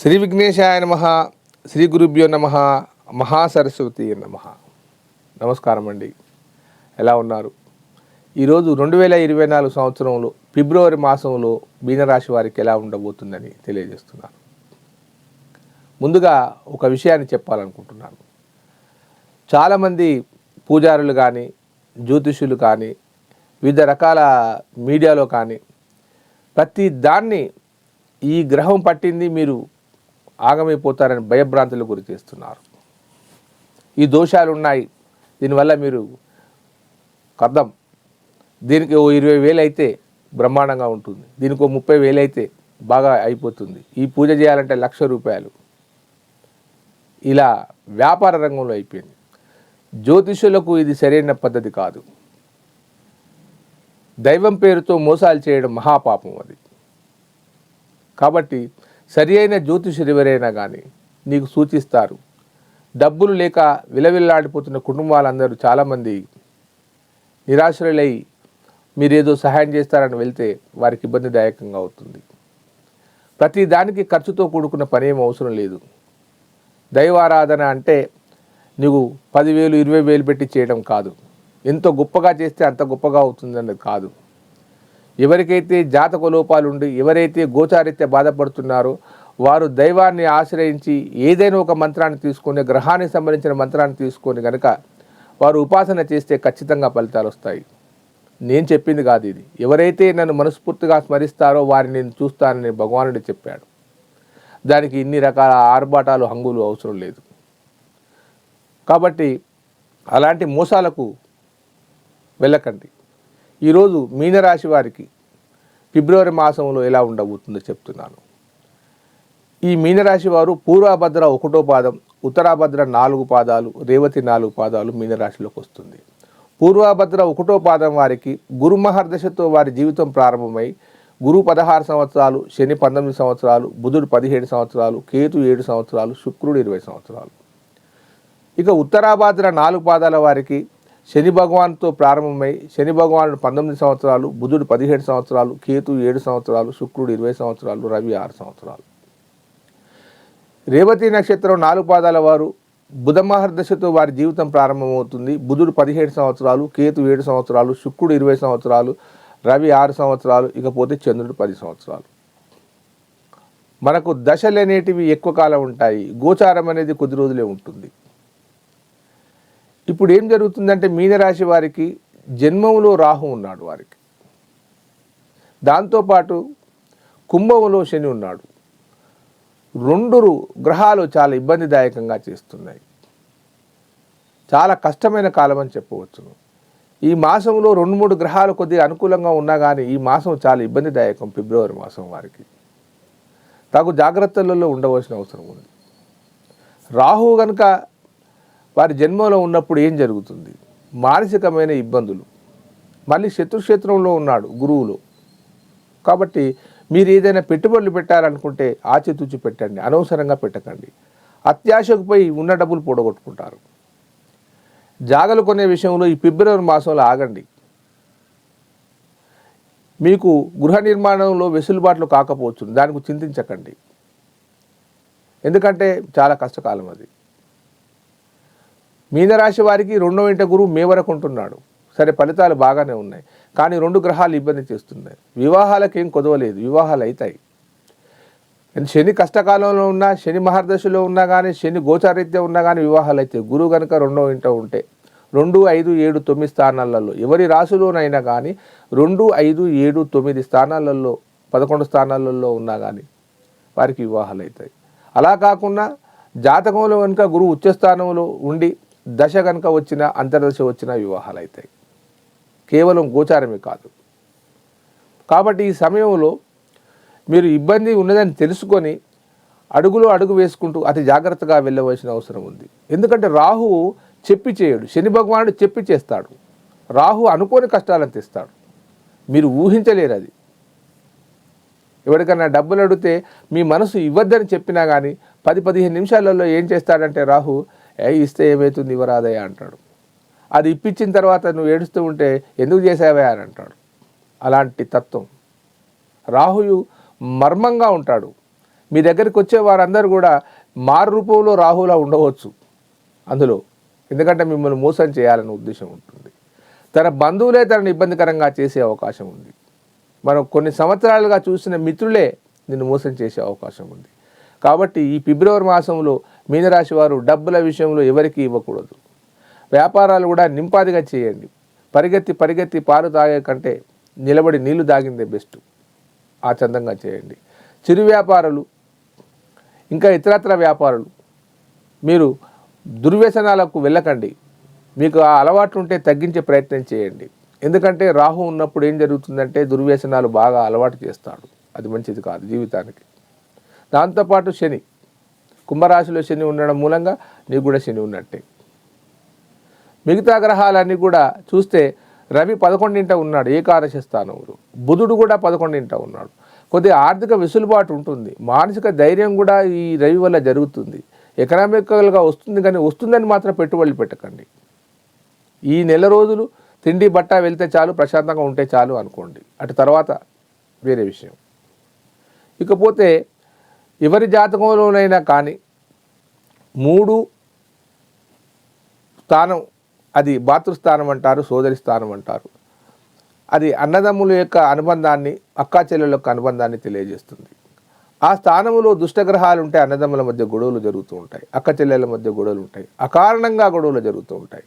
శ్రీ విఘ్నేశాయ నమ శ్రీ గురుభ్యో నమ మహాసరస్వతి నమ. నమస్కారం అండి. ఎలా ఉన్నారు? ఈరోజు రెండు వేల ఇరవై నాలుగు సంవత్సరంలో ఫిబ్రవరి మాసంలో మీనరాశి వారికి ఎలా ఉండబోతుందని తెలియజేస్తున్నాను. ముందుగా ఒక విషయాన్ని చెప్పాలనుకుంటున్నాను. చాలామంది పూజారులు కానీ జ్యోతిష్యులు కానీ వివిధ రకాల మీడియాలో కానీ ప్రతి దాన్ని ఈ గ్రహం పట్టింది మీరు ఆగమైపోతారని భయభ్రాంతులు గురి చేస్తున్నారు ఈ దోషాలు ఉన్నాయి దీనివల్ల మీరు కర్థం దీనికి ఓ ఇరవై వేలు అయితే బ్రహ్మాండంగా ఉంటుంది. దీనికి ఓ ముప్పై వేలు అయితే బాగా అయిపోతుంది. ఈ పూజ చేయాలంటే లక్ష రూపాయలు. ఇలా వ్యాపార రంగంలో అయిపోయింది. జ్యోతిషులకు ఇది సరైన పద్ధతి కాదు. దైవం పేరుతో మోసాలు చేయడం మహాపాపం అది. కాబట్టి సరి అయిన జ్యోతిషులు ఎవరైనా కానీ నీకు సూచిస్తారు. డబ్బులు లేక విలవిల్లాడిపోతున్న కుటుంబాలందరూ చాలామంది నిరాశ్రయులై మీరేదో సహాయం చేస్తారని వెళ్తే వారికి ఇబ్బందిదాయకంగా అవుతుంది. ప్రతి దానికి ఖర్చుతో కూడుకున్న పని ఏం అవసరం లేదు. దైవారాధన అంటే నువ్వు పదివేలు ఇరవై వేలు పెట్టి చేయడం కాదు. ఎంతో గొప్పగా చేస్తే అంత గొప్పగా అవుతుందన్నది కాదు. ఎవరికైతే జాతక లోపాలు ఉండి ఎవరైతే గోచారిత్య బాధపడుతున్నారో వారు దైవాన్ని ఆశ్రయించి ఏదైనా ఒక మంత్రాన్ని తీసుకొని గ్రహానికి సంబంధించిన మంత్రాన్ని తీసుకొని కనుక వారు ఉపాసన చేస్తే ఖచ్చితంగా ఫలితాలు వస్తాయి. నేను చెప్పింది కాదు ఇది. ఎవరైతే నన్ను మనస్ఫూర్తిగా స్మరిస్తారో వారిని నేను చూస్తానని భగవానుడు చెప్పాడు. దానికి ఇన్ని రకాల ఆర్భాటాలు హంగులు అవసరం లేదు. కాబట్టి అలాంటి మోసాలకు వెళ్ళకండి. ఈరోజు మీనరాశి వారికి ఫిబ్రవరి మాసంలో ఎలా ఉండబోతుందో చెప్తున్నాను. ఈ మీనరాశి వారు పూర్వభద్ర ఒకటో పాదం ఉత్తరాభద్ర నాలుగు పాదాలు రేవతి నాలుగు పాదాలు మీనరాశిలోకి వస్తుంది. పూర్వభద్ర ఒకటో పాదం వారికి గురుమహర్దశతో వారి జీవితం ప్రారంభమై గురు పదహారు సంవత్సరాలు శని పంతొమ్మిది సంవత్సరాలు బుధుడు పదిహేడు సంవత్సరాలు కేతు ఏడు సంవత్సరాలు శుక్రుడు ఇరవై సంవత్సరాలు. ఇక ఉత్తరాభాద్ర నాలుగు పాదాల వారికి శని భగవాన్తో ప్రారంభమై శని భగవానుడు పంతొమ్మిది సంవత్సరాలు బుధుడు పదిహేడు సంవత్సరాలు కేతు ఏడు సంవత్సరాలు శుక్రుడు ఇరవై సంవత్సరాలు రవి ఆరు సంవత్సరాలు. రేవతి నక్షత్రం నాలుగు పాదాల వారు బుధమహర్దశతో వారి జీవితం ప్రారంభమవుతుంది. బుధుడు పదిహేడు సంవత్సరాలు కేతు ఏడు సంవత్సరాలు శుక్రుడు ఇరవై సంవత్సరాలు రవి ఆరు సంవత్సరాలు ఇకపోతే చంద్రుడు పది సంవత్సరాలు. మనకు దశలు అనేటివి ఎక్కువ కాలం ఉంటాయి. గోచారం అనేది కొద్ది రోజులే ఉంటుంది. ఇప్పుడు ఏం జరుగుతుందంటే మీనరాశి వారికి జన్మంలో రాహు ఉన్నాడు వారికి. దాంతోపాటు కుంభంలో శని ఉన్నాడు. రెండు గ్రహాలు చాలా ఇబ్బందిదాయకంగా చేస్తున్నాయి. చాలా కష్టమైన కాలం అని చెప్పవచ్చును ఈ మాసంలో రెండు మూడు గ్రహాలు కొద్దిగా అనుకూలంగా ఉన్నా కానీ ఈ మాసం చాలా ఇబ్బందిదాయకం ఫిబ్రవరి మాసం వారికి. తగు జాగ్రత్తలలో ఉండవలసిన అవసరం ఉంది. రాహు కనుక వారి జన్మలో ఉన్నప్పుడు ఏం జరుగుతుంది? మానసికమైన ఇబ్బందులు. మళ్ళీ శత్రుక్షేత్రంలో ఉన్నాడు గురువులు. కాబట్టి మీరు ఏదైనా పెట్టుబడులు పెట్టాలనుకుంటే ఆచితూచి పెట్టండి అనవసరంగా పెట్టకండి. అత్యాశకు పోయి ఉన్న డబ్బులు పొడగొట్టుకుంటారు. జాగలు కొనే విషయంలో ఈ ఫిబ్రవరి మాసంలో ఆగండి. మీకు గృహ నిర్మాణంలో వెసులుబాట్లు కాకపోవచ్చు దానికి చింతించకండి. ఎందుకంటే చాలా కష్టకాలం అది. మీనరాశి వారికి రెండో ఇంట గురువు మే వరకు ఉంటున్నాడు. సరే ఫలితాలు బాగానే ఉన్నాయి. కానీ రెండు గ్రహాలు ఇబ్బంది చేస్తున్నాయి. వివాహాలకు ఏం కొదవలేదు. వివాహాలు అవుతాయి శని కష్టకాలంలో ఉన్నా శని మహర్దశలో ఉన్నా కానీ శని గోచారీత్యం ఉన్నా కానీ వివాహాలు అయితే గురువు కనుక రెండో ఇంట ఉంటే రెండు ఐదు ఏడు తొమ్మిది స్థానాలలో ఎవరి రాశిలోనైనా కానీ రెండు ఐదు ఏడు తొమ్మిది స్థానాలలో పదకొండు స్థానాలలో ఉన్నా కానీ వారికి వివాహాలు అవుతాయి అలా కాకుండా జాతకంలో కనుక గురువు ఉచ్చస్థానంలో ఉండి దశ కనుక వచ్చిన అంతర్దశ వచ్చిన వివాహాలు అవుతాయి కేవలం గోచారమే కాదు. కాబట్టి ఈ సమయంలో మీరు ఇబ్బంది ఉన్నదని తెలుసుకొని అడుగులో అడుగు వేసుకుంటూ అతి జాగ్రత్తగా వెళ్ళవలసిన అవసరం ఉంది. ఎందుకంటే రాహు చెప్పి చేయడు. శని భగవానుడు చెప్పి చేస్తాడు. రాహు అనుకోని కష్టాలను తెస్తాడు. మీరు ఊహించలేరు అది. ఎవరికైనా డబ్బులు అడిగితే మీ మనసు ఇవ్వద్దని చెప్పినా కానీ పది పదిహేను నిమిషాలలో ఏం చేస్తాడంటే రాహు ఇస్తే ఏమవుతుంది ఇవ్వరాదయ్య అంటాడు. అది ఇప్పించిన తర్వాత నువ్వు ఏడుస్తూ ఉంటే ఎందుకు చేసావా అని అంటాడు. అలాంటి తత్వం. రాహుయు మర్మంగా ఉంటాడు. మీ దగ్గరికి వచ్చే వారందరూ కూడా మారు రూపంలో రాహులా ఉండవచ్చు అందులో. ఎందుకంటే మిమ్మల్ని మోసం చేయాలనే ఉద్దేశం ఉంటుంది. తన బంధువులే తనను ఇబ్బందికరంగా చేసే అవకాశం ఉంది. మనం కొన్ని సంవత్సరాలుగా చూసిన మిత్రులే నిన్ను మోసం చేసే అవకాశం ఉంది. కాబట్టి ఈ ఫిబ్రవరి మాసంలో మీనరాశి వారు డబ్బుల విషయంలో ఎవరికి ఇవ్వకూడదు. వ్యాపారాలు కూడా నింపాదిగా చేయండి. పరిగెత్తి పరిగెత్తి పాలు తాగే కంటే నిలబడి నీళ్ళు తాగిందే బెస్ట్. ఆ చందంగా చేయండి. చిరు వ్యాపారులు ఇంకా ఇతరత్ర వ్యాపారులు మీరు దుర్వ్యసనాలకు వెళ్ళకండి. మీకు ఆ అలవాటు ఉంటే తగ్గించే ప్రయత్నం చేయండి. ఎందుకంటే రాహు ఉన్నప్పుడు ఏం జరుగుతుందంటే దుర్వ్యసనాలు బాగా అలవాటు చేస్తాడు. అది మంచిది కాదు జీవితానికి. దాంతోపాటు శని కుంభరాశిలో శని ఉండడం మూలంగా నీకు కూడా శని ఉన్నట్టే. మిగతా గ్రహాలన్నీ కూడా చూస్తే రవి పదకొండింట ఉన్నాడు ఏకాదశి స్థానంలో. బుధుడు కూడా పదకొండింట ఉన్నాడు. కొద్దిగా ఆర్థిక వెసులుబాటు ఉంటుంది. మానసిక ధైర్యం కూడా ఈ రవి వల్ల జరుగుతుంది. ఎకనామికల్గా వస్తుంది కానీ వస్తుందని మాత్రం పెట్టుబడులు పెట్టకండి. ఈ నెల రోజులు తిండి బట్ట వెళ్తే చాలు ప్రశాంతంగా ఉంటే చాలు అనుకోండి. అటు తర్వాత వేరే విషయం. ఇకపోతే ఎవరి జాతకంలోనైనా కానీ మూడు స్థానం అది భాతృస్థానం అంటారు సోదరి స్థానం అంటారు. అది అన్నదమ్ముల యొక్క అనుబంధాన్ని అక్కా చెల్లెల యొక్క అనుబంధాన్ని తెలియజేస్తుంది. ఆ స్థానంలో దుష్టగ్రహాలు ఉంటే అన్నదమ్ముల మధ్య గొడవలు జరుగుతూ ఉంటాయి అక్క చెల్లెల మధ్య గొడవలు ఉంటాయి అకారణంగా గొడవలు జరుగుతూ ఉంటాయి.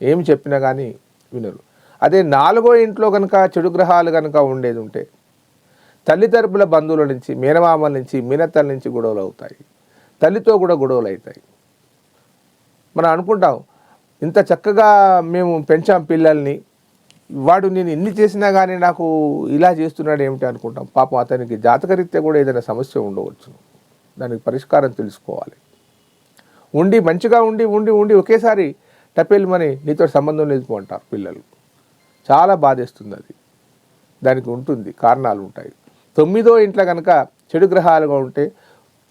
ఏమి చెప్పినా కానీ వినరు. అదే నాలుగో ఇంట్లో కనుక చెడు గ్రహాలు కనుక ఉండేది ఉంటే తల్లి తరపుల బంధువుల నుంచి మేనమామల నుంచి మీనత్తల నుంచి గొడవలు అవుతాయి. తల్లితో కూడా గొడవలు అవుతాయి. మనం అనుకుంటాం ఇంత చక్కగా మేము పెంచాం పిల్లల్ని వాడు నేను ఎన్ని చేసినా కానీ నాకు ఇలా చేస్తున్నాడు ఏమిటి అనుకుంటాం. పాపం అతనికి జాతకరీత్యా కూడా ఏదైనా సమస్య ఉండవచ్చు. దానికి పరిష్కారం తెలుసుకోవాలి. ఉండి మంచిగా ఉండి ఉండి ఉండి ఒకేసారి టపెల్మని నీతో సంబంధం లేదు అంటారు పిల్లలు. చాలా బాధేస్తుంది అది. దానికి ఉంటుంది కారణాలు ఉంటాయి తొమ్మిదో ఇంట్లో కనుక చెడు గ్రహాలుగా ఉంటే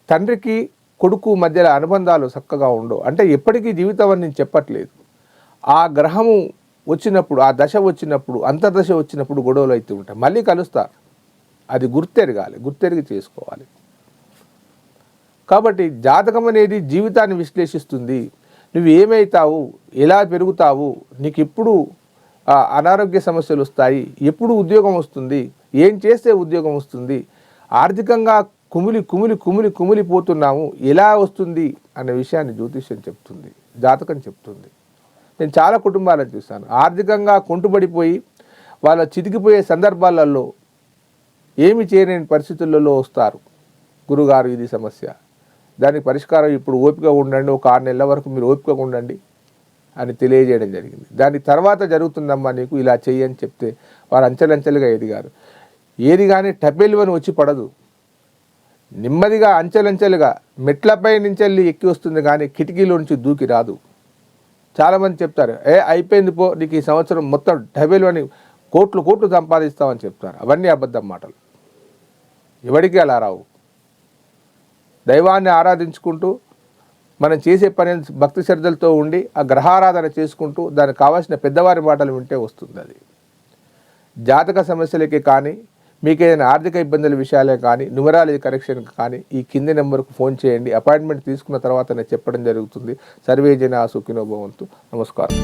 తండ్రికి కొడుకు మధ్యలో అనుబంధాలు చక్కగా ఉండవు. అంటే ఎప్పటికీ జీవితం అని నేను చెప్పట్లేదు. ఆ గ్రహము వచ్చినప్పుడు ఆ దశ వచ్చినప్పుడు అంతర్దశ వచ్చినప్పుడు గొడవలు అయితే ఉంటాయి. మళ్ళీ కలుస్తారు అది గుర్తెరగాలి గుర్తెరిగి చేసుకోవాలి. కాబట్టి జాతకం అనేది జీవితాన్ని విశ్లేషిస్తుంది. నువ్వు ఏమవుతావు ఎలా పెరుగుతావు? నీకు ఎప్పుడు ఆ, అనారోగ్య సమస్యలు వస్తాయి? ఎప్పుడు ఉద్యోగం వస్తుంది? ఏం చేస్తే ఉద్యోగం వస్తుంది? ఆర్థికంగా కుమిలి కుమిలి కుమిలి కుమిలిపోతున్నాము ఎలా వస్తుంది? అనే విషయాన్ని జ్యోతిష్యం చెప్తుంది జాతకం చెప్తుంది. నేను చాలా కుటుంబాలను చూశాను. ఆర్థికంగా కొంటుబడిపోయి వాళ్ళ చితికిపోయే సందర్భాలలో ఏమి చేయలేని పరిస్థితులలో వస్తారు? గురుగారు ఇది సమస్య. దానికి పరిష్కారం ఇప్పుడు ఓపిక ఉండండి. ఒక ఆరు నెలల వరకు మీరు ఓపికగా ఉండండి అని తెలియజేయడం జరిగింది. దాని తర్వాత జరుగుతుందమ్మా నీకు ఇలా చెయ్యి అని చెప్తే వారు అంచెలంచెలుగా ఎదిగారు. ఏది కానీ టపెల్వని వచ్చి పడదు. నెమ్మదిగా అంచెలంచెలుగా మెట్లపై నుంచి వెళ్ళి ఎక్కి వస్తుంది కానీ కిటికీలో నుంచి దూకి రాదు. చాలామంది చెప్తారు ఏ అయిపోయింది పో నీకు ఈ సంవత్సరం మొత్తం డబెల్ అని కోట్లు కోట్లు సంపాదిస్తామని చెప్తారు. అవన్నీ అబద్ధం మాటలు. ఎవరికి అలా రావు. దైవాన్ని ఆరాధించుకుంటూ మనం చేసే పని భక్తి శ్రద్ధలతో ఉండి ఆ గ్రహారాధన చేసుకుంటూ దానికి కావాల్సిన పెద్దవారి మాటలు వింటే వస్తుంది అది. జాతక సమస్యలకి కానీ మీకు ఏదైనా ఆర్థిక ఇబ్బందుల విషయాలే కానీ న్యూమరాలజీ కరెక్షన్ కానీ ఈ కింది నెంబర్కు ఫోన్ చేయండి. అపాయింట్మెంట్ తీసుకున్న తర్వాత నేను చెప్పడం జరుగుతుంది. సర్వే జన సుఖినో భవంతు. నమస్కారం.